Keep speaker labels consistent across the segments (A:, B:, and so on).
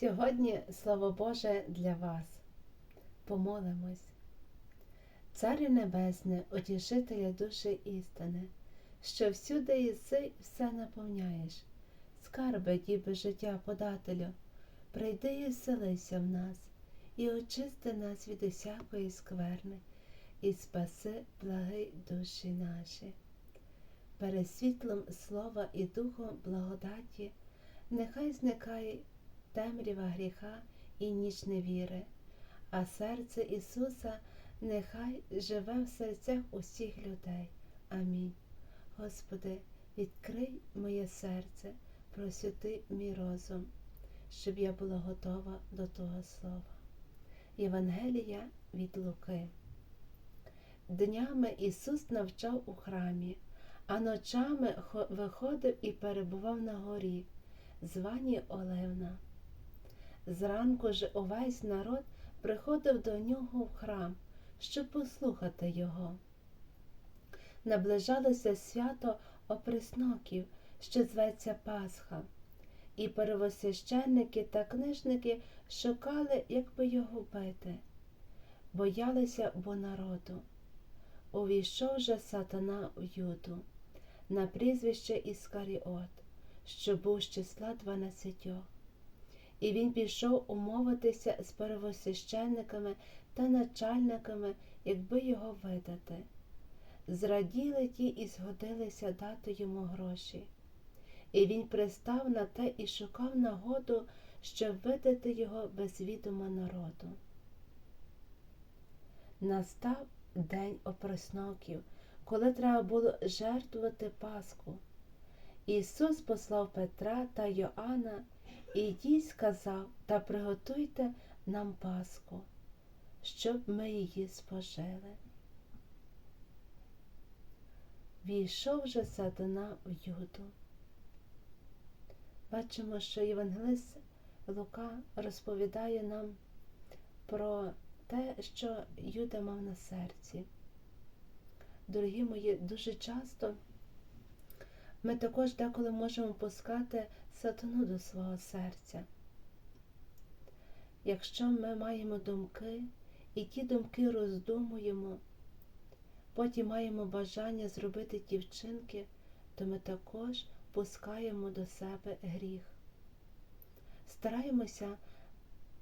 A: Сьогодні Слово Боже для вас. Помолимось. Царю Небесне, утішителя душі істини, що всюди єси все наповняєш, скарби діби життя подателю, прийди і вселися в нас, і очисти нас від усякої скверни, і спаси благи душі наші. Перед світлом слова і духом благодаті, нехай зникає темрява гріха і ніч невіри, а серце Ісуса нехай живе в серцях усіх людей. Амінь. Господи, відкрий моє серце, просвіти мій розум, щоб я була готова до Того Слова. Євангелія від Луки. Днями Ісус навчав у храмі, а ночами виходив і перебував на горі, звані Оливна. Зранку ж увесь народ приходив до нього в храм, щоб послухати його. Наближалося свято оприсноків, що зветься Пасха, і первосвященники та книжники шукали, як би його бити, боялися бо народу. Увійшов же сатана в Юду на прізвище Іскаріот, що був з числа дванадцятьох. І він пішов умовитися з первосвященниками та начальниками, якби його видати. Зраділи ті і згодилися дати йому гроші. І він пристав на те і шукав нагоду, щоб видати його без відома народу. Настав день опросноків, коли треба було жертвувати Пасху. Ісус послав Петра та Йоанна Ідіть, сказав, та приготуйте нам Пасху, щоб ми її спожили. Війшов же сатана в Юду. Бачимо, що Євангелист Лука розповідає нам про те, що Юда мав на серці. Дорогі мої, дуже часто ми також деколи можемо пускати сатану до свого серця. Якщо ми маємо думки і ті думки роздумуємо, потім маємо бажання зробити ті вчинки, то ми також пускаємо до себе гріх. Стараємося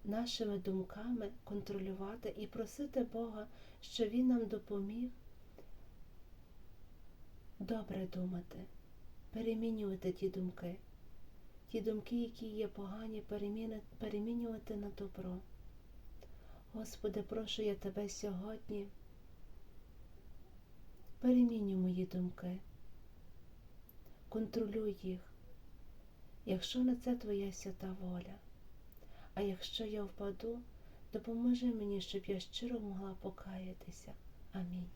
A: нашими думками контролювати і просити Бога, щоб Він нам допоміг добре думати, перемінювати ті думки ті думки, які є погані, перемінювати на добро. Господи, прошу я Тебе сьогодні. Перемінюй мої думки, контролюй їх, якщо на це Твоя свята воля. А якщо я впаду, допоможи мені, щоб я щиро могла покаятися. Амінь.